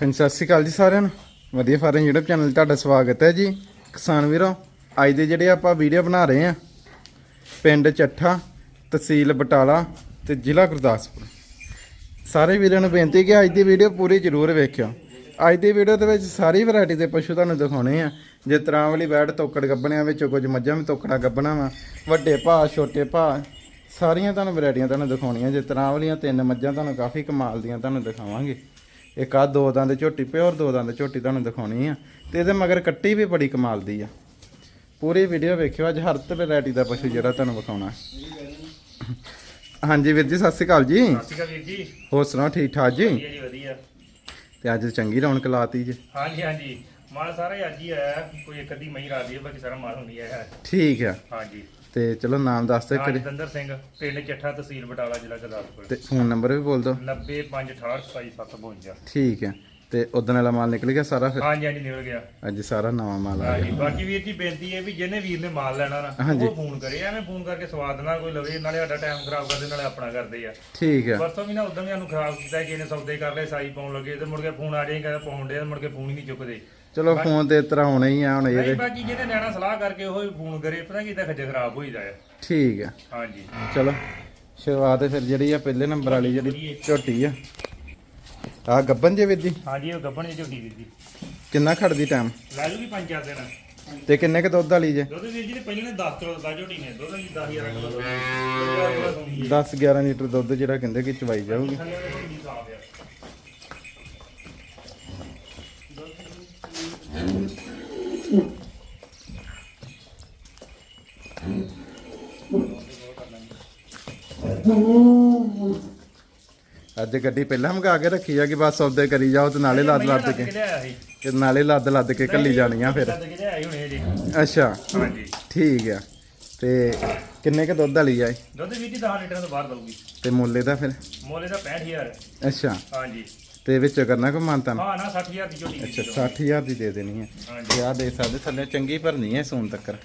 ਹਾਂਜੀ, ਸਤਿ ਸ਼੍ਰੀ ਅਕਾਲ ਜੀ ਸਾਰਿਆਂ ਨੂੰ। ਵਧੀਆ ਫਾਰਮ ਯੂਟਿਊਬ ਚੈਨਲ 'ਤੇ ਤੁਹਾਡਾ ਸਵਾਗਤ ਹੈ ਜੀ। ਕਿਸਾਨ ਵੀਰੋ, ਅੱਜ ਦੇ ਜਿਹੜੇ ਆਪਾਂ ਵੀਡੀਓ ਬਣਾ ਰਹੇ ਆ ਪਿੰਡ ਚੱਠਾ, ਤਹਿਸੀਲ ਬਟਾਲਾ ਤੇ ਜ਼ਿਲ੍ਹਾ ਗੁਰਦਾਸਪੁਰ। ਸਾਰੇ ਵੀਰਾਂ ਨੂੰ ਬੇਨਤੀ ਕਿ ਅੱਜ ਦੀ ਵੀਡੀਓ ਪੂਰੀ ਜ਼ਰੂਰ ਵੇਖਿਓ। ਅੱਜ ਦੀ ਵੀਡੀਓ ਦੇ ਵਿੱਚ ਸਾਰੀ ਵੈਰਾਈਟੀ ਦੇ ਪਸ਼ੂ ਤੁਹਾਨੂੰ ਦਿਖਾਉਣੇ ਆ। ਜਿਸ ਤਰ੍ਹਾਂ ਵਾਲੀ ਬੈੜ ਤੋਕੜ ਗੱਬਣਿਆਂ ਵਿੱਚੋਂ ਕੁਝ ਮੱਝਾਂ ਵੀ ਤੋਕੜਾ ਗੱਬਣਾ ਵਾ। ਵੱਡੇ ਭਾਅ, ਛੋਟੇ ਭਾਅ, ਸਾਰੀਆਂ ਤੁਹਾਨੂੰ ਵੈਰਾਈਟੀਆਂ ਤੁਹਾਨੂੰ ਦਿਖਾਉਣੀਆਂ। ਜੇ ਤਰ੍ਹਾਂ ਵਾਲੀਆਂ ਤਿੰਨ ਮੱਝਾਂ ਤੁਹਾਨੂੰ ਕਾਫੀ ਕਮਾਲ ਦੀਆਂ ਤੁਹਾਨੂੰ ਦਿਖਾਵਾਂਗੇ। ਇੱਕ ਆ ਦੋ ਦੰਦ ਝੋਟੀ ਪਿਓਰ ਦੋ ਦੰਦ ਝੋਟੀ ਤੁਹਾਨੂੰ ਦਿਖਾਉਣੀ ਆ। ਤੇ ਇਹਦੇ ਮਗਰ ਕੱਟੀ ਵੀ ਬੜੀ ਕਮਾਲ ਦੀ ਆ। ਪੂਰੀ ਵੀਡੀਓ ਵੇਖਿਓ ਅੱਜ ਹਰ ਤਰ੍ਹਾਂ ਵੈਰਾਈਟੀ ਦਾ ਪਸ਼ੂ ਜਿਹੜਾ ਤੁਹਾਨੂੰ ਵਿਖਾਉਣਾ। ਹਾਂਜੀ ਵੀਰ ਜੀ ਸਤਿ ਸ਼੍ਰੀ ਅਕਾਲ ਜੀ। ਸਤਿ ਸ਼੍ਰੀ ਅਕਾਲ ਵੀਰ ਜੀ। ਹੋਰ ਸੁਣਾਓ ਠੀਕ ਠਾਕ ਜੀ? ਵਧੀਆ ਜੀ ਵਧੀਆ। ਤੇ ਅੱਜ ਚੰਗੀ ਰੌਣਕ ਲਾਤੀ ਜੀ। ਹਾਂਜੀ ਹਾਂਜੀ। ਮਾਲ ਸਾਰਾ ਅੱਜ ਹੀ ਆਇਆ। ਕੋਈ ਇੱਕ ਅੱਧੀ ਮਈ ਰਾਤ ਦੀ ਬਾਕੀ ਸਾਰਾ ਮਾਲ ਹੁੰਦੀ ਆਇਆ। ਹੈ ਠੀਕ ਆ। ਹਾਂਜੀ। ਤੇ ਚਲੋ ਨਾਮ ਦੱਸ ਦਿਓ ਕਰੀ ਦੰਦਰ ਸਿੰਘ ਪਿੰਡ ਚੱਠਾ ਤਹਿਸੀਲ ਬਟਾਲਾ ਜ਼ਿਲ੍ਹਾ ਗੁਰਦਾਸਪੁਰ। ਤੇ ਫੋਨ ਨੰਬਰ ਵੀ ਬੋਲ ਦਿਓ। 905682752 ਠੀਕ ਹੈ। ਤੇ ਉਦੋਂ ਵਾਲਾ ਮਾਲ ਨਿਕਲ ਗਿਆ ਸਾਰਾ ਫਿਰ? ਹਾਂਜੀ ਹਾਂਜੀ ਨਿਕਲ ਗਿਆ। ਅੱਜ ਸਾਰਾ ਨਵਾਂ ਮਾਲ ਆ ਹਾਂਜੀ ਗਿਆ ਬਾਕੀ ਵੀਰ ਜੀ ਬੇਨਤੀ ਹੈ ਵੀ ਜਿਹਨੇ ਵੀਰ ਨੇ ਮਾਲ ਲੈਣਾ ਨਾ ਹਾਂਜੀ। ਉਹ ਫੋਨ ਕਰੇ ਐਵੇਂ ਫੋਨ ਕਰਕੇ ਸਵਾਦ ਨਾਲ ਕੋਈ ਲਵੇ ਨਾਲੇ ਸਾਡਾ ਟਾਈਮ ਖਰਾਬ ਕਰਦੇ ਨਾਲੇ ਆਪਣਾ ਕਰਦੇ ਆ। ਠੀਕ ਆ। ਪਰਸੋਂ ਵੀ ਨਾ ਉਦੋਂ ਵੀ ਸਾਨੂੰ ਖਰਾਬ ਕੀਤਾ ਕਿ ਇਹਨੇ ਸੌਦੇ ਕਰ ਲਏ ਸਾਈ ਪਾਉਣ ਲੱਗੇ ਤੇ ਮੁੜ ਕੇ ਫੋਨ ਆ ਜਾਏਗਾ ਪਾਉਣ ਦੇ ਮੁੜ ਕੇ ਫੋਨ ਹੀ ਨਹੀਂ ਚੁੱਕਦੇ। ਚਲੋ ਫੋਨ ਤੇ ਇਸ ਤਰ੍ਹਾਂ ਹੋਣਾ ਹੀ ਆ ਹੁਣ ਨਹੀਂ ਇਹਦੇ ਬਾਕੀ ਜਿਹਨੇ ਲੈਣਾ ਸਲਾਹ ਕਰਕੇ ਉਹ ਹੀ ਫੋਨ ਕਰੇ ਪਤਾ ਕੀ ਤਾਂ ਖੱਜੇ ਖਰਾਬ ਹੋਈ ਜਾਏ ਠੀਕ ਆ। ਹਾਂਜੀ। ਚਲੋ ਸ਼ੁਰੂਆਤ ਫਿਰ ਜਿਹੜੀ ਆ ਪਹਿਲੇ ਨੰਬਰ ਵਾਲੀ ਜਿਹੜੀ ਝੋਟੀ ਆ ਆ ਗੱਬਨ ਜੇ ਵੀਰ ਜੀ? ਹਾਂਜੀ ਉਹ ਗੱਬਣ ਦੀ ਝੋਟੀ ਵੀਰ ਜੀ। ਕਿੰਨਾ ਖੜਦੀ ਟਾਈਮ ਲੈ ਜੂਗੀ ਪੰਜ ਚਾਰ ਦਿਨ। ਤੇ ਕਿੰਨੇ ਕ ਦੁੱਧ ਵਾਲੀ ਜੇ? ਦੁੱਧ ਵੀਰ ਜੀ ਨੇ ਪਹਿਲੇ ਨੇ 10 ਕਿਲੋ ਦਾ ਝੋਟੀ ਨੇ। ਦੁੱਧ ਜੀ 10000 ਕਿਲੋ ਦੁੱਧ ਹੈ। ਦੁੱਧ ਸੋਣੀ 10 11 ਲੀਟਰ ਦੁੱਧ ਜਿਹੜਾ ਕਹਿੰਦੇ ਕਿ ਚਵਾਈ ਜਾਊਗੀ। ਦੀ ਆ। ਅੱਜ ਗੱਡੀ ਪਹਿਲਾਂ ਮੰਗਾ ਕੇ ਰੱਖੀ ਆ ਕਿ ਬਸ ਸੌਦੇ ਕਰੀ ਜਾਓ ਤੇ ਨਾਲੇ ਲੱਦ ਲੱਦ ਕੇ। ਤੇ ਨਾਲੇ ਲੱਦ ਲੱਦ ਕੇ ਕੱਲੀ ਜਾਣੀਆਂ ਫਿਰ। ਅੱਛਾ। ਹਾਂਜੀ। ਠੀਕ ਆ। ਤੇ ਕਿੰਨੇ ਕ ਦੁੱਧ ਵਾਲੀ ਆ ਇਹ? ਦੁੱਧ ਵੀਰ ਜੀ 10 ਲੀਟਰ ਤੋਂ ਬਾਹਰ ਦਊਗੀ। ਤੇ ਮੁੱਲੇ ਦਾ ਫਿਰ? ਮੋਲੇ ਦਾ 65000 ਹੈ ਅੱਛਾ। ਹਾਂਜੀ। ਤੇ ਵਿੱਚ ਕਰਨਾ ਕੋ ਮਾਨਤਾ ਹਾਂ ਨਾ 60000 ਦੀ ਝੋਟੀ ਅੱਛਾ ਵੀਰ ਜੀ 60000 ਦੀ ਦੇ ਦੇਣੀ ਹੈ ਹਾਂਜੀ। ਤੇ ਆ ਦੇ ਸਕਦੇ ਥੱਲੇ ਚੰਗੀ ਭਰਨੀ ਹੈ ਸੂਨ ਤੱਕਰ।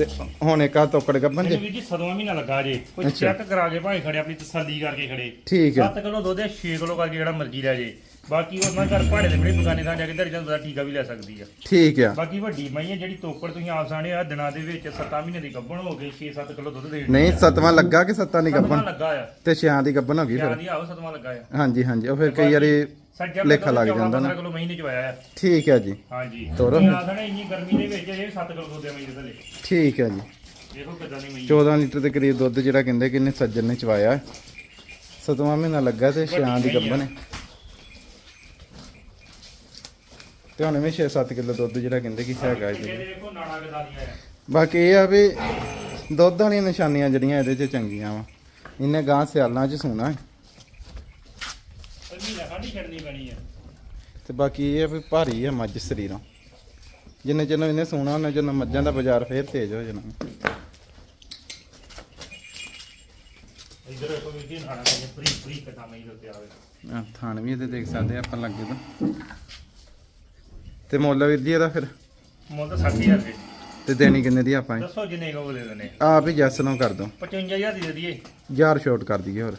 ਤੇ ਹੁਣ ਇੱਕ ਆ ਤੋਕੜ ਗੱਬਨ ਜੇ। ਵੀਰ ਜੀ ਸਦਵਾ ਮਹੀਨਾ ਲੱਗਾ ਜੇ। ਕੋਈ। ਚੈੱਕ ਕਰਾ ਕੇ ਭਾਵੇਂ ਖੜੇ ਆਪਣੀ ਤਸੱਲੀ ਕਰਕੇ ਖੜੇ। ਠੀਕ ਹੈ। 7 ਕਿਲੋ ਦੁੱਧ ਹੈ 6 ਕਿਲੋ ਕਰਕੇ ਜਿਹੜਾ ਮਰਜ਼ੀ ਲੈ ਜੇ। ਬਾਕੀ ਉਹਨਾਂ ਘਰ ਪਹਾੜੇ ਦੇ ਬੜੇ ਦੁਕਾਨੇ ਥਾਂ ਜਾ ਕੇ ਧਰੀ ਜਾਂਦਾ ਠੀਕਾ ਵੀ ਲੈ ਸਕਦੀ ਆ। ਠੀਕ ਆ। ਬਾਕੀ ਵੱਡੀ ਮਈ ਹੈ ਜਿਹੜੀ ਤੋਕੜ ਤੁਸੀਂ ਆਪ ਸਾਣੇ ਆ ਦਿਨਾਂ ਦੇ ਵਿੱਚ 7 ਮਹੀਨੇ ਦੀ ਗੱਭਣ ਹੋ ਗਈ 6-7 ਕਿਲੋ ਦੁੱਧ ਦੇ ਨਹੀਂ ਸਤਵਾਂ ਲੱਗਾ ਕਿ ਸੱਤਾਂ ਦੀ ਗੱਬਨ ਲੱਗਾ ਆ। ਤੇ ਛਿਆਂ ਦੀ ਗੱਬਨ ਹੋ ਗਈ ਯਾਰ ਫਿਰ? ਦੀ ਆਓ ਸਤਵਾਂ ਲੱਗਾ ਆ। ਹਾਂਜੀ ਹਾਂਜੀ ਉਹ ਫਿਰ ਕਈ ਵਾਰੀ ਸੱਜਾ ਲੇਖਾ ਲੱਗ ਜਾਂਦਾ ਨਾ। ਕਿਲੋ ਮਹੀਨੇ ਚ ਆਇਆ ਆ। ਠੀਕ ਹੈ ਜੀ। ਹਾਂਜੀ। ਤੋਰੋ। ਤੁਸੀਂ ਆਪ ਸਾਣੇ ਇੰਨੀ ਗਰਮੀ ਦੇ ਵਿੱਚ ਇਹ 7 ਕਿਲੋ ਦੁੱਧ ਦੇ ਮਈ ਦੇ ਥੱਲੇ ਠੀਕ ਹੈ ਜੀ। ਦੇਖੋ ਕਿਦਾਂ ਦੀ ਮਈ 14 ਲੀਟਰ ਦੇ ਕਰੀਬ ਦੁੱਧ ਜਿਹੜਾ ਕਹਿੰਦੇ ਕਿ ਇਹਨੇ ਸੱਜਣ ਨੇ ਚਵਾਇਆ। ਸਤਵਾਂ ਮਹੀਨਾ ਲੱਗਾ ਤੇ ਛਿਆਂ ਦੀ ਗੱਬਨ ਹੈ। ਤੇ ਹੁਣ ਵੀ 6-7 ਕਿਲੋ ਦੁੱਧ ਜਿਹੜਾ ਕਹਿੰਦੇ ਕਿ ਹੈਗਾ ਜੀ ਦੇਖੋ ਨਾੜਾ ਕਿਦਾਂ ਦੀਆਂ ਆ ਬਾਕੀ ਇਹ ਆ ਵੀ ਦੁੱਧ ਵਾਲੀਆਂ ਨਿਸ਼ਾਨੀਆਂ ਜਿਹੜੀਆਂ ਇਹਦੇ 'ਚ ਚੰਗੀਆਂ ਵਾ। ਇਹਨੇ ਗਾਂ ਸਿਆਲਾਂ 'ਚ ਸੂਣਾ ਹੈ ਮਹੀਨਾ ਖਾਂਡੀ ਛੱਡਣੀ ਪੈਣੀ ਆ ਤੇ ਬਾਕੀ ਇਹ ਆ ਵੀ ਭਾਰੀ ਆ ਮੱਝ ਸਰੀਰੋਂ। ਜਿੰਨੇ ਚਿਰ ਇਹਨੇ ਸੂਣਾ ਉਹਨਾਂ ਚਿਰ ਮੱਝਾਂ ਦਾ ਬਾਜ਼ਾਰ ਫੇਰ ਤੇਜ਼ ਹੋ ਜਾਣਾ। ਇਧਰ ਦੇਖੋ ਵੀ ਨਾੜਾ ਫਰੀ ਕਿਦਾਂ ਮਈ ਦੇ ਉੱਤੇ ਆਵੇ ਆਹ ਥਾਣ ਵੀ ਇਹਦੇ ਦੇਖ ਸਕਦੇ ਆ ਆਪਾਂ ਲੱਗੇ ਤਾਂ। ਤੇ ਮੁੱਲ ਵੀਰ ਜੀ ਇਹਦਾ ਫਿਰ? ਮੁੱਲ ਤਾਂ 60000 ਰੁਪਏ ਤੇ ਦੇਣੀ ਕਿੰਨੇ ਦੀ ਆਪਾਂ ਇਹ? ਦੱਸੋ ਜਿੰਨੇ ਕੋ ਦੇ ਦੇਣੇ। ਆਪ ਹੀ ਜੈਸ ਨੂੰ ਕਰ ਦੋ। 55000 ਦੀ ਦੇ ਦਈਏ। ਯਾਰ ਸ਼ਾਰਟ ਕਰ ਦਈਏ ਹੋਰ।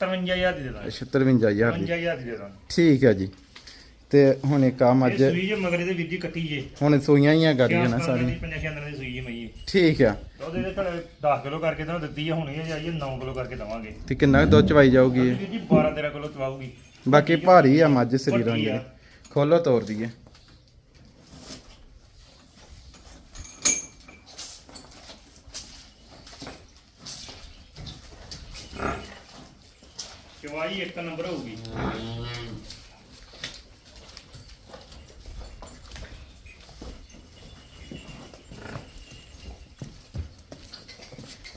53000 ਦੀ ਦੇ ਦਾਂਗੇ। 57000 ਦੀ। 55000 ਦੀ ਦੇ ਦਾਂਗੇ। ਠੀਕ ਹੈ ਜੀ। ਤੇ ਹੁਣ ਇੱਕ ਆ ਮੱਝ ਇਹ ਸੂਈ ਜੇ ਮਗਰੇ ਦੇ ਵੀਰ ਜੀ ਕੱਟੀ ਜੇ। ਹੁਣ ਸੂਈਆਂ ਹੀ ਆ ਗਾੜੀਆਂ ਨਾ ਸਾਰੀ ਸਾਰੀ ਪੰਜਾਂ ਛਿਆਂ ਦਿਨਾਂ ਦੀ ਸੂਈ ਜੇ ਮਈ ਠੀਕ ਆ। ਤੇ ਉਹਦੇ ਦੇ ਘਰੇ 10 ਕਿਲੋ ਕਰਕੇ ਤਾਂ ਦਿੱਤੀ ਹੈ ਹੁਣ ਇਹ ਜਾਈਏ 9 ਕਿਲੋ ਕਰਕੇ ਦਵਾਂਗੇ। ਤੇ ਕਿੰਨਾ ਕੁ ਦੁੱਧ ਚਵਾਈ ਜਾਊਗੀ ਇਹ? ਵੀਰ ਜੀ 12 13 ਕਿਲੋ ਚਵਾਉਗੀ ਬਾਕੀ ਭਾਰੀ ਆ ਮੱਝ ਸਰੀਰੋਂ। ਜਿਹੜੀ। ਖੋਲੋ ਤੋੜ ਦਈਏ। ਚਵਾਈ ਇੱਕ ਨੰਬਰ ਹੋਊਗੀ।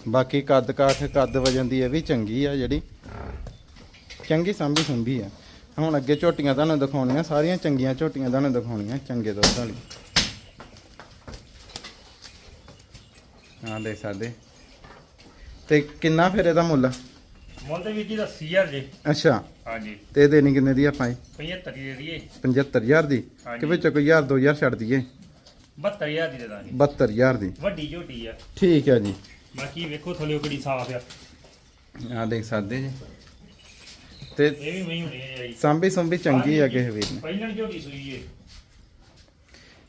ਬਾਕੀ ਕੱਦ ਕਾਠ, ਕੱਦ ਵਜਨ ਦੀ ਇਹ ਵੀ ਚੰਗੀ ਆ ਜਿਹੜੀ। ਚੰਗੀ ਸਾਂਭੀ ਸੰਭੀ ਆ। ਹੁਣ ਅੱਗੇ ਝੋਟੀਆਂ ਤੁਹਾਨੂੰ ਦਿਖਾਉਣੀਆਂ, ਸਾਰੀਆਂ ਚੰਗੀਆਂ ਝੋਟੀਆਂ ਤੁਹਾਨੂੰ ਦਿਖਾਉਣੀਆਂ, ਚੰਗੇ ਦੁੱਧ ਵਾਲੀ। ਹਾਂ ਦੇਖ ਸਕਦੇ। ਤੇ ਕਿੰਨਾ ਫਿਰ ਇਹਦਾ ਮੁੱਲ? ਮੁੱਲ ਤੇ ਵੀਰ ਜੀ ਦਾ 80000 ਜੇ। ਅੱਛਾ। ਹਾਂਜੀ। ਤੇ ਦੇਣੀ ਕਿੰਨੇ ਦੀ ਆਪਾਂ ਇਹ? 75 ਦੀ ਦੇ ਦਈਏ 75000 ਦੀ। ਕਿ। ਵਿੱਚ ਕੋਈ 1000 2000 ਛੱਡ ਦਈਏ। 72000 ਦੀ ਦੇ ਦਾਂਗੇ। 72000 ਦੀ। ਵੱਡੀ ਝੋਟੀ ਆ। ਠੀਕ ਹੈ ਜੀ। ਬਾਕੀ ਵੇਖੋ ਥੱਲੇ ਕਿਹੜੀ ਸਾਫ਼ ਆ। ਆ ਦੇਖ ਸਕਦੇ ਜੀ। ਤੇ ਇਹ ਵੀ ਮਈ ਹੋਣੀ ਹੈ ਜੀ। ਸਾਂਭੀ ਸੰਭੀ ਚੰਗੀ ਆ ਕਿਸੇ ਵੀਰ ਨੇ। ਪਹਿਲਾਂ ਝੋਟੀ ਸੂਈ ਏ।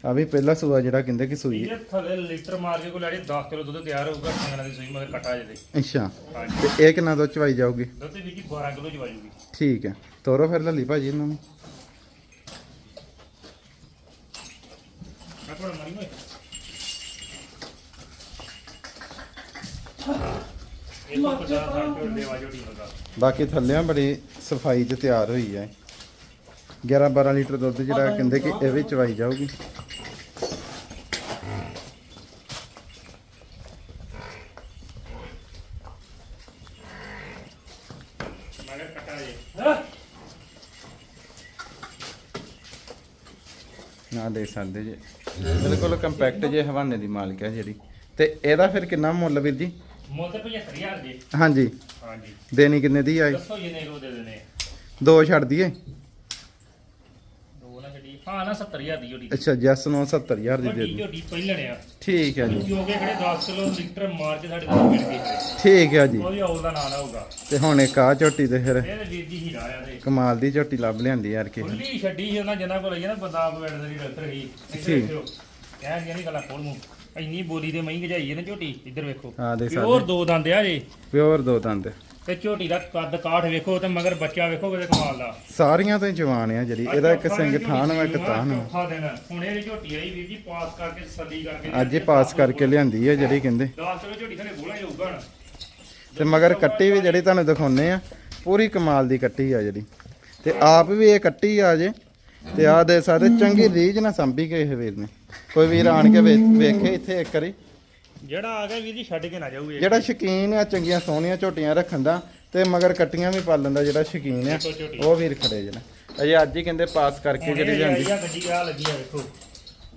ਆ ਵੀ ਪਹਿਲਾ ਸੂਆ ਜਿਹੜਾ ਕਹਿੰਦੇ ਕਿ ਸੂਈ ਇਹ ਥੱਲੇ ਲੀਟਰ ਮਾਰ ਕੇ ਕੋ ਲੈਣੀ 10 ਕਿਲੋ ਦੁੱਧ ਤਿਆਰ ਹੋਊਗਾ ਸੰਗਣਾ ਦੀ ਸੂਈ ਮਗਰ ਕਟਾ ਜੇ ਤੇ ਅੱਛਾ ਤੇ ਇਹ ਕਿੰਨਾ ਦੁੱਧ ਚਵਾਈ ਜਾਊਗੀ? ਦੁੱਧ ਵੀ ਜੀ 12 ਕਿਲੋ ਜਵਾਜੂਗੀ ਠੀਕ ਹੈ। ਤੋਰੋ ਫਿਰ ਲੱਲੀ ਭਾਜੀ ਇਹਨਾਂ ਨੂੰ। ਬਾਕੀ ਥੱਲਿਆਂ ਬੜੀ ਸਫ਼ਾਈ 'ਚ ਤਿਆਰ ਹੋਈ ਹੈ। 11 12 ਲੀਟਰ ਦੁੱਧ ਜਿਹੜਾ ਕਹਿੰਦੇ ਕਿ ਇਹ ਵੀ ਚਵਾਈ ਜਾਊਗੀ ਮਗਰ ਕਟਾ ਜੇ ਨਾ ਦੇ ਸਕਦੇ ਜੇ। ਬਿਲਕੁਲ ਕੰਪੈਕਟ ਜੇ ਹਵਾਨੇ ਦੀ ਮਾਲਕ ਹੈ ਜਿਹੜੀ। ਤੇ ਇਹਦਾ ਫਿਰ ਕਿੰਨਾ ਮੁੱਲ ਵੀਰ ਜੀ? ਮੁੱਲ ਤੇ 75000 ਦੇ। ਹਾਂਜੀ। ਹਾਂਜੀ। ਦੇਣੀ ਕਿੰਨੇ ਦੀ ਆਈ? ਦੱਸੋ ਜਿੰਨੇ ਕੋ ਦੇ ਦੇਣੇ ਦੋ ਛੱਡ ਦਈਏ। ਦੋ ਨਾ ਛੱਡੀ ਹਾਂ ਨਾ 70000 ਦੀ ਝੋਟੀ ਅੱਛਾ ਜੈਸ ਨੂੰ 70000 ਦੀ ਦੇ ਵੱਡੀ ਦਿਓ। ਝੋਟੀ ਪਹਿਲਣੇ ਆ। ਠੀਕ ਹੈ ਜੀ। ਕਿਉਂਕਿ ਜਿਹੜੇ 10 ਕਿਲੋ ਲੀਟਰ ਮਾਰ ਕੇ ਸਾਡੇ ਕੋਲ ਮਿਲ ਗਏ ਠੀਕ ਹੈ ਜੀ। ਉਹਦੀ ਔਲ ਦਾ ਨਾਂ ਨਾ ਹੋਊਗਾ। ਤੇ ਹੁਣ ਇੱਕ ਆ ਝੋਟੀ ਤੇ ਫਿਰ ਇਹ ਤੇ ਵੀਰ ਜੀ ਹੀਰਾ ਆ ਤੇ। ਕਮਾਲ ਦੀ ਝੋਟੀ ਲੱਭ ਲਿਆਂਦੀ ਯਾਰ ਕਿ ਖੁੱਲੀ ਛੱਡੀ ਸੀ ਉਹਨਾਂ ਜਨਾਂ ਕੋਲ ਜਨਾ ਬੰਦਾ ਆਪ ਵੈਟਰਨਰੀ ਡਾਕਟਰ ਸੀ। ਇੱਧਰ ਠੀਕ। ਵੇਖਿਓ। ਕਹਿਣ ਦੀਆਂ ਨਹੀਂ ਗੱਲਾਂ ਖੋਲ ਮੂੰਹ। ਇੰਨੀ ਬੋਲੀ ਦੇ ਮਹੀਂ ਗਜਾਈ ਹੈ ਨਾ ਝੋਟੀ ਇੱਧਰ ਵੇਖੋ। ਹਾਂ ਦੇ ਪਿਓਰ ਦੋ ਦੰਦ ਆ ਜੇ। ਪਿਓਰ ਦੋ ਦੰਦ। ਤੇ ਝੋਟੀ ਦਾ ਕੱਦ ਕਾਠ ਵੇਖੋ ਤੇ ਮਗਰ ਬੱਚਾ ਵੇਖੋ ਕਿਤੇ ਕਮਾਲ ਦਾ। ਸਾਰੀਆਂ ਤੋਂ ਜਵਾਨ ਆ ਜਿਹੜੀ। ਇਹਦਾ ਇੱਕ ਸਿੰਘ ਥਾਨ ਵਾ ਇੱਕ ਤਾਨ ਵਾ। ਹੁਣ ਇਹ ਝੋਟੀ ਆਈ ਵੀਰ ਜੀ ਪਾਸ ਕਰਕੇ ਸੱਲੀ ਕਰਕੇ ਅੱਜ ਹੀ ਪਾਸ ਕਰਕੇ ਲਿਆਂਦੀ ਹੈ ਜਿਹੜੀ ਕਹਿੰਦੇ। 10 ਕਿਲੋ ਝੋਟੀ ਥਲੇ ਬੋਲਾ ਜਾਊਗਾ ਹੁਣ ਤੇ ਮਗਰ ਕੱਟੀ ਵੀ ਜਿਹੜੀ ਤੁਹਾਨੂੰ ਦਿਖਾਉਨੇ ਆ ਪੂਰੀ ਕਮਾਲ ਦੀ ਕੱਟੀ ਆ ਜਿਹੜੀ। ਤੇ ਆਪ ਵੀ ਇਹ ਕੱਟੀ ਆ ਜੇ। ਤੇ ਆ ਦੇ ਸਕਦੇ ਚੰਗੀ ਰੀਝ ਨਾ ਸੰਭੀ ਕੇ ਇਹ ਵੀਰ ਨੇ। ਕੋਈ ਵੀਰ ਆਣ ਕੇ ਵੇਖੇ ਇੱਥੇ ਇੱਕ ਵਾਰੀ। ਜਿਹੜਾ ਆ ਗਿਆ ਵੀਰ ਜੀ ਛੱਡ ਕੇ ਨਾ ਜਾਊ ਇਹ। ਜਿਹੜਾ ਸ਼ਕੀਨ ਆ ਚੰਗੀਆਂ ਸੋਹਣੀਆਂ ਝੋਟੀਆਂ ਰੱਖਣ ਦਾ ਤੇ ਮਗਰ ਕੱਟੀਆਂ ਵੀ ਪਾਲਣ ਦਾ ਜਿਹੜਾ ਸ਼ਕੀਨ ਆ। ਉਹ ਵੀਰ ਖੜੇ ਜਣਾ ਅਜੇ ਅੱਜ ਹੀ ਕਹਿੰਦੇ ਪਾਸ ਕਰਕੇ ਜਿਹੜੀ ਜਾਂਦੀ। ਆ ਗੱਡੀ ਆ ਲੱਗੀ ਆ ਵੇਖੋ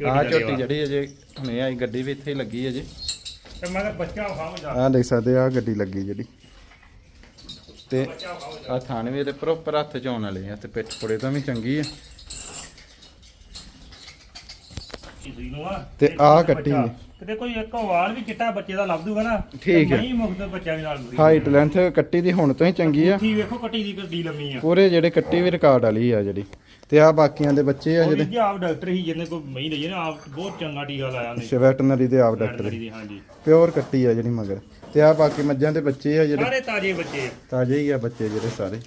ਆ ਝੋਟੀ। ਜਿਹੜੀ ਅਜੇ ਹੁਣੇ ਆਈ ਗੱਡੀ ਵੀ ਇੱਥੇ ਹੀ ਲੱਗੀ ਅਜੇ। ਤੇ ਮਗਰ ਬੱਚਾ ਖਾਓ ਜਾ ਆ ਦੇਖ ਸਕਦੇ ਆ ਗੱਡੀ ਲੱਗੀ ਜਿਹੜੀ। ਤੇ ਆ ਥਾਣੇ ਵੀ ਇਹਦੇ ਪ੍ਰੋਪਰ ਹੱਥ ਚ ਆਉਣ ਵਾਲੇ ਆ ਤੇ ਪਿੱਠ ਪੁੜੇ ਤੋਂ ਵੀ ਚੰਗੀ ਆ। ਆ ਤੇ ਬੱਚਾ। ਕੱਟੀ। ਕਿਤੇ ਕੋਈ ਇੱਕ ਵਾਲ ਵੀ ਚਿੱਟਾ ਬੱਚੇ ਦਾ ਲੱਭ ਦੂਗਾ ਨਾ ਠੀਕ ਹੈ। ਨਹੀਂ ਮੁਕਤ ਬੱਚਾ ਵੀ ਨਾਲ ਦੂਰੀ ਹਾਈਟ ਲੈਂਥ ਕੱਟੀ ਦੀ ਹੁਣ ਤੋਂ ਹੀ ਚੰਗੀ ਆ। ਕੀ ਵੇਖੋ ਕੱਟੀ ਦੀ ਗੱਡੀ ਲੰਮੀ ਆ। ਪੂਰੇ ਜਿਹੜੇ ਕੱਟੀ ਵੀ ਰਿਕਾਰਡ ਵਾਲੀ ਆ ਜਿਹੜੀ। ਤੇ ਆ ਬਾਕੀਆਂ ਦੇ ਬੱਚੇ ਆ ਉਹ ਜਿਹੜੇ। ਜੀ ਆਪ ਡਾਕਟਰ ਹੀ ਜਿਹਨੇ ਕੋਈ ਮਹੀਂ ਲਈ ਨਾ ਆਪ ਬਹੁਤ ਚੰਗਾ ਟੀਕਾ ਲਾਇਆ ਉਹਨੇ। ਵੈਟਰਨਰੀ ਦੇ ਆਪ ਡਾਕਟਰ। ਵੈਟਰਨਰੀ ਦੀ ਹਾਂਜੀ। ਪਿਓਰ ਕੱਟੀ ਆ ਜਿਹੜੀ ਮਗਰ। ਤੇ ਆ ਬਾਕੀ ਮੱਝਾਂ ਦੇ ਬੱਚੇ ਆ ਜਿਹੜੇ। ਸਾਰੇ ਤਾਜ਼ੇ ਬੱਚੇ। ਤਾਜ਼ੇ ਹੀ ਆ ਬੱਚੇ ਜਿਹੜੇ ਸਾਰੇ।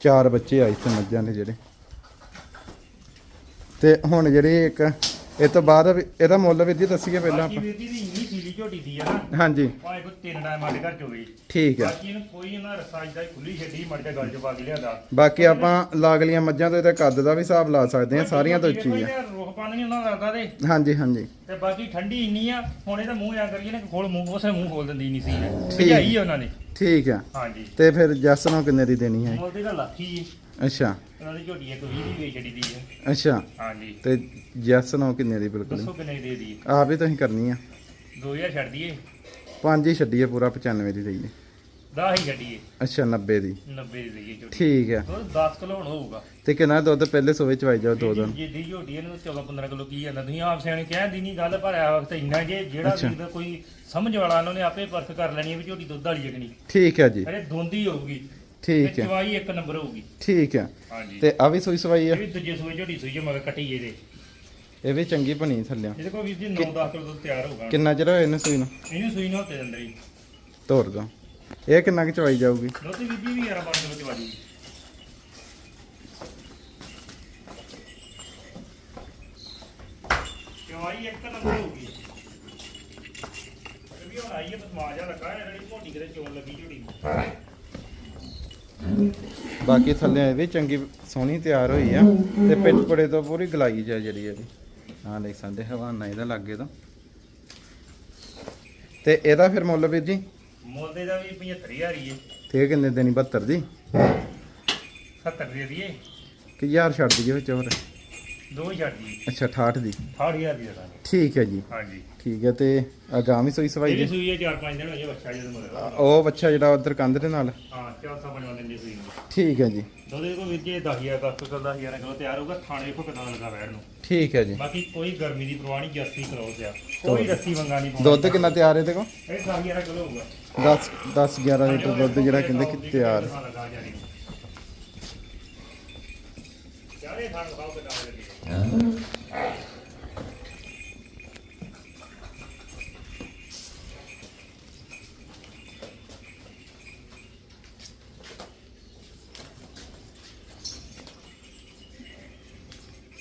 ਚਾਰ ਬੱਚੇ ਆ ਇੱਥੇ ਮੱਝਾਂ ਦੇ ਜਿਹੜੇ। ਤੇ ਹੁਣ ਜਿਹੜੀ ਇੱਕ ਇਹ ਤੋਂ ਬਾਅਦ ਇਹਦਾ ਮੁੱਲ ਵੀ ਜੀ ਦੱਸੀਏ ਪਹਿਲਾਂ ਬਾਕੀ ਆਪਾਂ ਵੀਰ ਜੀ ਦੀ ਇੰਨੀ ਸੀਲੀ ਝੋਟੀ ਦੀ ਆ ਨਾ। ਹਾਂਜੀ। ਭਾਵੇਂ ਕੋਈ ਤਿੰਨ ਟਾਈਮ ਸਾਡੇ ਘਰ ਚ ਹੋਵੇ ਠੀਕ ਹੈ ਬਾਕੀ ਇਹਨੂੰ ਕੋਈ ਇਹਨਾਂ ਰਸਾ ਇਦਾਂ ਖੁੱਲੀ ਛੱਡੀ ਮੜ ਜਾ ਗੱਲ ਚ ਪਾ ਕੇ ਲਿਆਂਦਾ। ਬਾਕੀ ਆਪਾਂ ਲਾਗਲੀਆਂ ਮੱਝਾਂ ਤੋਂ ਇਹਦਾ ਕੱਦ ਦਾ ਵੀ ਹਿਸਾਬ ਲਾ ਸਕਦੇ ਹਾਂ ਸਾਰੀਆਂ ਤੋਂ ਉੱਚੀ ਆ। ਰੋਹ ਪਾਣ ਨਹੀਂ ਉਹਨਾਂ ਲੱਗਦਾ ਤੇ। ਹਾਂਜੀ ਹਾਂਜੀ। ਤੇ ਬਾਕੀ ਠੰਡੀ ਇੰਨੀ ਆ ਹੁਣ ਇਹਦਾ ਮੂੰਹ ਆ ਕਰੀਏ ਨਾ ਖੋਲ ਮੂੰਹ ਉਸੇ ਮੂੰਹ ਖੋਲ ਦਿੰਦੀ ਨਹੀਂ ਸੀ ਠੀਕ। ਭਜਾਈ ਆ ਉਹਨਾਂ ਨੇ। ਠੀਕ ਆ। ਹਾਂਜੀ। ਤੇ ਫਿਰ ਜੱਸ ਨੂੰ ਕਿੰਨੇ ਦੀ ਦੇਣੀ ਹੈ ਮੁੱਲ ਤੇ ਤਾਂ ਲੱਖੀ ਅੱਛਾ। ਉਹਨਾਂ ਦੀ ਝੋਟੀ ਇੱਕ 20 ਦੀ ਵੇਚ ਛੱਡੀ ਦੀ ਹੈ। ਅੱਛਾ। ਹਾਂਜੀ। ਤੇ ਜੱਸ ਨੂੰ ਕਿੰਨੇ ਦੀ ਬਿਲਕੁਲ? ਦੱਸੋ ਕਿੰਨੇ ਦੀ ਦੇ ਦੀ ਆਪ ਹੀ ਤੁਸੀਂ ਕਰਨੀ ਆ। 2000 ਛੱਡ ਦਈਏ। ਪੰਜ ਹੀ ਛੱਡੀਏ ਪੂਰਾ 95 ਦੀ ਦੇਈਏ। 10 ਹੀ ਛੱਡੀਏ। ਅੱਛਾ 90 ਦੀ। 90 ਦੀ ਦੇਈਏ ਝੋਟੀ। ਠੀਕ ਆ। ਦੁੱਧ 10 ਕਿਲੋ ਹੁਣ ਹੋਊਗਾ। ਤੇ ਕਿੰਨਾ ਦੁੱਧ ਪਹਿਲੇ ਸੋਵੇ ਚ ਵਾਈ ਜਾਓ ਦੋ ਦਿਨ? ਜੇ ਦੀ ਝੋਟੀ ਇਹਨੂੰ 14 15 ਕਿਲੋ ਕੀ ਜਾਂਦਾ। ਤੁਸੀਂ ਆਪ ਸਿਆਣੇ ਕਹਿੰਦੀ ਨਹੀਂ ਗੱਲ ਪਰ ਆ ਵਕਤ ਇੰਨਾ ਜੇ ਜਿਹੜਾ ਦਾ ਕੋਈ ਸਮਝ ਵਾਲਾ ਉਹਨਾਂ ਨੇ ਆਪੇ ਪਰਖ ਕਰ ਲੈਣੀ ਹੈ ਵੀ ਝੋਟੀ ਦੁੱਧ ਵਾਲੀ ਜਗਣੀ ਠੀਕ ਹੈ ਜੀ। ਅਰੇ ਦੋਂਦੀ ਹੋਊਗੀ। ਠੀਕ ਤੇ ਹੈ। ਚਵਾਈ ਇੱਕ ਨੰਬਰ ਹੋਊਗੀ। ਠੀਕ ਹੈ। ਹਾਂਜੀ। ਤੇ ਆ ਵੀ ਸੂਈ ਸਵਾਈ ਇਹ ਆ ਵੀ ਦੂਜੇ ਸੂਏ ਝੋਟੀ ਸੂਈ ਜੇ ਮਗਰ ਕੱਟੀ ਇਹਦੇ। ਇਹ ਵੀ ਚੰਗੀ ਬਣੀ ਥੱਲਿਆਂ ਇਹਦੇ ਕੋਲ ਵੀਰ ਜੀ 9-10 ਕਿਲੋ ਦੁੱਧ ਤਿਆਰ ਹੋਊਗਾ। ਕਿੰਨਾ ਚਿਰ ਹੋਇਆ ਇਹਨੂੰ ਸੂਈ ਨੂੰ? ਇਹਨੂੰ ਸੂਈ ਨਾ ਹੱਤੇ ਦੇ ਅੰਦਰ ਹੀ ਤੋਰ ਦੋ। ਇਹ ਕਿੰਨਾ ਕੁ ਚਵਾਈ ਜਾਊਗੀ? ਦੁੱਧ ਵੀਰ ਜੀ ਵੀ 11 12 ਕਿਲੋ ਚਵਾਈ ਚਵਾਈ ਇੱਕ ਨੰਬਰ ਹੋਊਗੀ। ਇਹ ਵੀ ਹੁਣ ਆਈ ਹੈ ਬਸ ਮਾਜਾ ਲੱਗਾ ਹੈ ਜਿਹੜੀ ਝੋਟੀ ਕਿਤੇ ਚੋਣ ਲੱਗੀ ਝੋਟੀ ਬਾਕੀ ਥੱਲੇ ਇਹ ਵੀ ਚੰਗੀ ਸੋਹਣੀ ਤਿਆਰ ਹੋਈ ਆ ਤੇ ਪਿੱਠ ਪੜੇ ਤੋਂ ਪੂਰੀ ਗਲਾਈ ਜਾ ਜਿਹੜੀ ਇਹਦੀ। ਹਾਂ ਦੇਖ ਸਕਦੇ ਹਵਾਨਾ ਇਹਦਾ ਲੱਗੇ ਤੋਂ। ਤੇ ਇਹਦਾ ਫਿਰ ਮੁੱਲ ਵੀਰ ਜੀ? ਮੁੱਲ ਦੇ ਦਾ ਵੀ 75000 ਹੀ ਹੈ। ਤੇ ਕਿੰਨੇ ਦੇਣੀ 72 ਦੀ? 70 ਦੇ ਦਈਏ। ਕਿ ਯਾਰ ਛੱਡ ਦਈਏ ਵਿੱਚ ਹੋਰ। ਦੋ ਹੀ ਦੀ। ਅੱਛਾ 68 ਦੀ। 68000 ਦੀ ਦੇ ਠੀਕ ਹੈ ਜੀ। ਹਾਂਜੀ। ਠੀਕ ਹੈ ਤੇ ਗਾਂ ਵੀ ਸੋਈ ਸਵਾਈ ਇਹ ਵੀ ਜੀ? ਸੂਈ ਹੈ ਚਾਰ ਪੰਜ ਦਿਨ ਹੋਏ ਬੱਚਾ ਜਦੋਂ ਮਗਰ ਉਹ ਬੱਚਾ ਜਿਹੜਾ ਉਧਰ ਕੰਧ ਦੇ ਨਾਲ? ਹਾਂ ਚੌਥਾ ਪੰਜਵਾਂ ਦਿਨ ਦੀ ਸੂਈ ਨੂੰ ਠੀਕ ਹੈ ਜੀ। ਦੁੱਧ ਦੇ ਕੋ ਵੀਰ ਜੀ 10000 10 ਤੋਂ 10000 ਕਿਲੋ ਤਿਆਰ ਹੋਊਗਾ ਖਾਣੇ ਵੇਖੋ ਕਿਦਾਂ ਦਾ ਲੱਗਾ ਨੂੰ। ਠੀਕ ਹੈ ਜੀ। ਬਾਕੀ ਕੋਈ ਗਰਮੀ ਦੀ ਪਰਵਾਹ ਨਹੀਂ ਜੱਸੀ ਕਰੋ ਆ ਕੋਈ ਰੱਸੀ ਮੰਗਾ ਨਹੀਂ ਦੁੱਧ ਕਿੰਨਾ ਤਿਆਰ ਇਹਦੇ ਕੋਲ? ਇਹ 10000 ਕਿਲੋ ਹੋਊਗਾ। 10 10 11 ਲੀਟਰ ਦੁੱਧ ਜਿਹੜਾ ਕਹਿੰਦੇ ਕਿ ਤਿਆਰ। ਯਾਰੇ ਖਾਣ ਖਾਓ ਕਿਦਾਂ ਲੱਗੀ?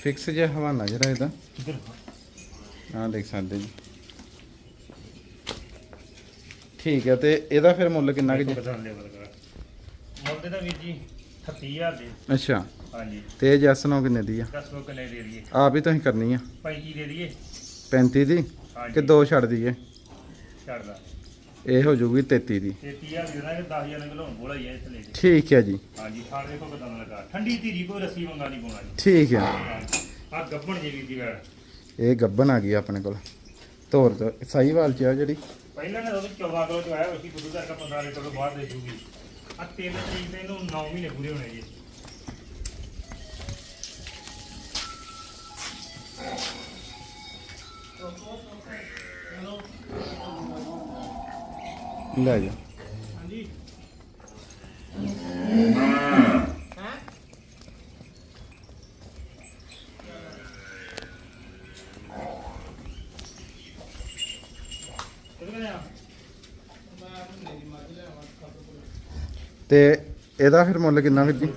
ਫਿਕਸ ਜਿਹਾ ਹਵਾਨਾ ਜਿਹੜਾ ਇਹਦਾ। ਆਹ ਦੇਖ ਸਕਦੇ ਜੀ। ਠੀਕ ਹੈ ਤੇ ਇਹਦਾ ਫਿਰ ਮੁੱਲ ਕਿੰਨਾ ਕੁ ਜੀ? ਮੁੱਲ ਦਾ ਵੀਰ ਜੀ 30000 ਦੇ। ਅੱਛਾ। ਹਾਂਜੀ। ਤੇ ਇਹ ਜੈਸ ਨੋ ਕਿੰਨੇ ਦੀ ਆ? ਦੱਸ ਕਿੰਨੇ ਦੇ ਦਈਏ ਆਪ ਹੀ ਤੁਸੀਂ ਕਰਨੀ ਆ। 35 ਦੇ ਦਈਏ 35 ਦੀ? ਹਾਂਜੀ। ਕਿ ਦੋ ਛੱਡ ਦਈਏ ਛੱਡ ਦਾ ਇਹ ਹੋ ਜਾਊਗੀ 33 ਦੀ। 30000 ਦੇ ਦਾਂਗੇ 10000 ਕਿਲੋ ਬੋਲਾ ਹੀ ਹੈ ਇਸ ਲਈ ਠੀਕ ਹੈ ਜੀ। ਹਾਂਜੀ ਖਾਣ ਵੇਖੋ ਕਿਦਾਂ ਦਾ ਲੱਗਾ। ਠੰਡੀ ਧੀਰੀ ਕੋਈ ਰੱਸੀ ਮੰਗਾ ਨਹੀਂ ਪਾਉਣਾ ਜੀ। ਠੀਕ ਹੈ ਆ ਗੱਬਣ ਜੀ ਵੀਰ ਜੀ ਵੈੜ ਇਹ ਗੱਬਨ ਆ ਗਈ ਆਪਣੇ ਕੋਲ। ਤੋਰ ਦੋ। ਸਾਈਵਾਲ ਚ ਆ ਜਿਹੜੀ। ਪਹਿਲਾਂ ਨੇ ਉਹਦੇ 14 ਕਿਲੋ ਚ ਆਇਆ ਅਸੀਂ ਬੁੱਧੂ ਕਰਕੇ 15 ਕਿਲੋ ਬਾਅਦ ਦੇ ਜੂਗੀ। ਆ ਤਿੰਨ ਤਰੀਕ ਤੇ ਇਹਨੂੰ 9 ਮਹੀਨੇ ਪੂਰੇ ਹੋਣੇ ਜੀ। ਲੈ ਜਾ। ਹਾਂਜੀ ਕਿਹਦੇ ਤੇ ਇਹਦਾ ਫਿਰ ਮੁੱਲ ਕਿੰਨਾ ਵੀਰ ਜੀ?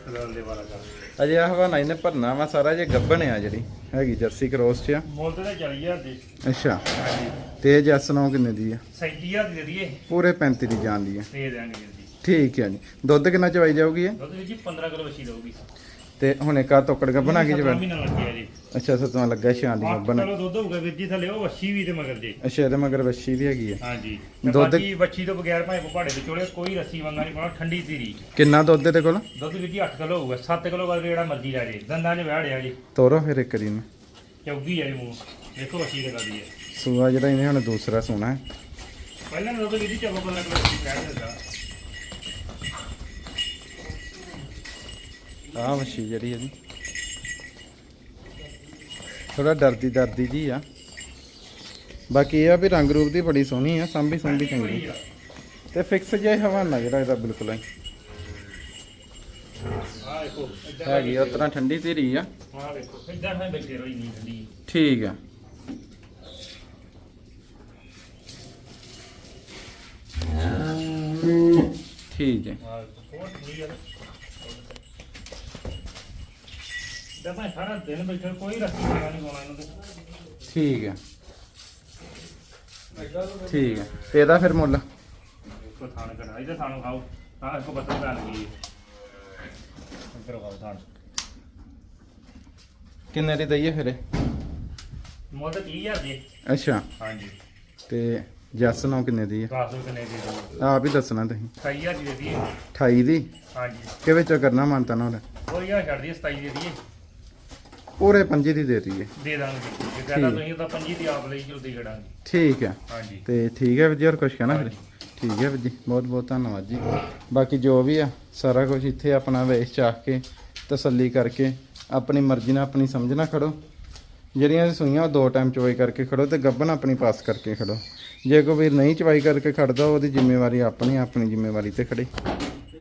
ਅਜੇ ਆ ਹਵਾਨਾ ਇਹਨੇ ਭਰਨਾ ਵਾ ਸਾਰਾ, ਜੇ ਗੱਬਨ ਆ ਜਿਹੜੀ। ਹੈਗੀ ਜਰਸੀ ਕ੍ਰੋਸ ਚ ਆ। ਮੁੱਲ ਤੇ 40000 ਦੇ। ਅੱਛਾ। ਹਾਂਜੀ। ਤੇ ਇਹ ਜੈਸ ਨੋ ਕਿੰਨੇ ਦੀ ਆ? 37000 ਦੀ ਦੇ ਦਈਏ। ਪੂਰੇ 35 ਦੀ ਜਾਣ ਦੀ ਆ। ਦੇ ਵੀਰ ਜੀ। ਠੀਕ ਹੈ ਜੀ। ਦੁੱਧ ਕਿੰਨਾ ਚਵਾਈ ਜਾਊਗੀ ਇਹ? ਦੁੱਧ ਵੀਰ ਜੀ 15 ਕਿਲੋ ਵਛੀ ਦਊਗੀ ਤੇ ਹੁਣ ਇੱਕ ਆ ਤੋਕੜ ਗੱਬਨ ਆ ਗਈ ਜੀ ਸੱਤਵਾਂ ਮਹੀਨਾ ਲੱਗਿਆ ਜੀ। ਅੱਛਾ ਸਤਵਾਂ ਲੱਗਾ ਛਾਂ ਦੀ 8 ਗੱਬਨ ਕਿਲੋ ਦੁੱਧ ਹੋਊਗਾ ਵੀਰ ਜੀ ਥੱਲੇ ਉਹ ਵੱਛੀ ਵੀ ਤੇ ਮਗਰ ਜੀ। ਅੱਛਾ ਇਹਦੇ ਮਗਰ ਵੱਛੀ ਵੀ ਹੈਗੀ ਆ। ਹਾਂਜੀ। ਦੁੱਧ- ਦੁੱਧ ਬਾਕੀ ਵੱਛੀ ਤੋਂ ਬਗੈਰ ਭਾਵੇਂ ਪਹਾੜੇ ਵਿਚੋਲੇ ਕੋਈ ਰੱਸੀ ਵੰਗਾ ਨਹੀਂ ਪਾਉਣਾ ਠੰਡੀ ਧੀਰੀ। ਕਿੰਨਾ ਦੁੱਧ ਇਹਦੇ ਕੋਲ? ਦੁੱਧ ਵੀਰ ਜੀ 8 ਕਿਲੋ ਹੋਊਗਾ 7 ਕਿਲੋ ਕਰਕੇ ਜਿਹੜਾ ਮਰਜ਼ੀ ਲੈ ਜੇ ਦੰਦਾਂ 'ਚ ਵੜਿਆ ਜੀ। ਤੋਰੋ ਫਿਰ ਇੱਕ ਰੀ ਨੂੰ ਚੌਗੀ ਆ ਜੀ ਮੂੰਹ। ਦੇਖੋ ਵੱਛੀ ਕਿਦਾਂ ਦੀ ਹੈ ਸੂਆ ਜਿਹੜਾ ਇਹਨੇ ਹੁਣ ਦੂਸਰਾ ਸੋਨਾ ਹੈ ਪਹਿਲਾਂ ਦੁੱਧ ਵੀਰ ਜੀ ਚੌਗਾ ਬੰਦਾ ਕਿਲੋ ਵੱਛੀ ਕਹਿ ਦਿੰਦਾ। ਆਹ ਵੱਛੀ ਜਿਹੜੀ ਇਹਦੀ ਥੋੜਾ ਡਰਦੀ ਡਰਦੀ ਜੀ ਆ। ਬਾਕੀ ਇਹ ਆ ਵੀ ਰੰਗ ਰੂਪ ਦੀ ਬੜੀ ਸੋਹਣੀ ਆ ਸੰਭੀ ਸੰਭੀ ਚੰਗੀ। ਤੇ ਫਿਕਸ ਜਿਹਾ ਹਵਾਨਾ ਜਿਹੜਾ ਇਹਦਾ ਬਿਲਕੁਲ ਹੀ ਹੈਗੀ ਆ ਉਤਰਾ ਠੰਡੀ ਧੀਰੀ ਆ। ਆਹ ਦੇਖੋ ਇੱਦਾਂ ਹਾਂ ਬੈਠੇ ਰਹੀ ਨਹੀਂ ਠੰਡੀ। ਠੀਕ ਆ। ਠੀਕ ਹੈ। ਆਹ ਹੋਰ ਠੰਡੀ ਆ ਦਬਾਂ ਸਾਰਾ ਦਿਨ ਬੈਠੇ ਕੋਈ ਰੱਸੀ ਵੰਗਾ ਨਹੀਂ ਪਾਉਣਾ ਇਹਨੂੰ ਤੇ ਠੀਕ ਹੈ। ਠੀਕ ਹੈ। ਤੇ ਇਹਦਾ ਫਿਰ ਮੁੱਲ? ਕੋ ਥਾਣ ਕਰਨਾ ਇਹਦੇ ਥਾਣ ਖਾਓ। ਆਹ ਕੋ ਬੱਤਰ ਕਰ ਲਈਏ ਅੰਦਰ ਖਾਓ ਥਾਣ ਕਿੰਨੇ ਦੀ ਦਈਏ ਫਿਰ ਇਹ? ਮੁੱਲ ਤਾਂ 30000 ਦੀ। ਅੱਛਾ। ਹਾਂਜੀ। ਤੇ ਜੱਸ ਨੋ ਕਿੰਨੇ ਦੀ ਆ ਦੱਸ ਕਿੰਨੇ ਦੀ ਦੇ ਆਪ ਹੀ ਦੱਸਣਾ ਤੁਸੀਂ। 28000 ਦੀ ਦੇ ਦਈਏ। 28 ਦੀ? ਹਾਂਜੀ। ਕਿ ਵਿੱਚੋਂ ਕਰਨਾ ਮੰਨਤਾ ਨਾ ਉਹ ਯਾਰ ਛੱਡ ਦਈਏ 27 ਦੇ ਦਈਏ। ਪੂਰੇ ਪੰਜੀ ਦੀ ਦੇ ਦਈਏ। ਦੇ ਦਾਂਗੇ। ਜੇ ਕਹਿੰਦਾ ਤੁਸੀਂ ਤਾਂ 25 ਦੀ ਆਪ ਲਈ ਜਲਦੀ ਖੜਾਂਗੇ ਠੀਕ ਹੈ। ਹਾਂਜੀ। ਤੇ ਠੀਕ ਹੈ ਵੀਰ ਜੀ ਹੋਰ ਕੁਝ ਕਹਿਣਾ ਫਿਰ ਠੀਕ ਹੈ ਵੀਰ ਜੀ ਬਹੁਤ ਬਹੁਤ ਧੰਨਵਾਦ ਜੀ। ਬਾਕੀ ਜੋ ਵੀ ਆ ਸਾਰਾ ਕੁਝ ਇੱਥੇ ਆਪਣਾ ਵੇਚ ਚਾਖ ਕੇ ਤਸੱਲੀ ਕਰਕੇ ਆਪਣੀ ਮਰਜ਼ੀ ਨਾਲ ਆਪਣੀ ਸਮਝ ਨਾਲ ਖੜੋ। ਜਿਹੜੀਆਂ ਸੂਈਆਂ ਉਹ ਦੋ ਟਾਈਮ ਚਵਾਈ ਕਰਕੇ ਖੜੋ ਤੇ ਗੱਬਨ ਆਪਣੀ ਪਾਸ ਕਰਕੇ ਖੜੋ। ਜੇ ਕੋਈ ਵੀਰ ਨਹੀਂ ਚਵਾਈ ਕਰਕੇ ਖੜਦਾ ਉਹਦੀ ਜ਼ਿੰਮੇਵਾਰੀ ਆਪਣੀ ਆਪਣੀ ਜ਼ਿੰਮੇਵਾਰੀ ਤੇ ਖੜੇ।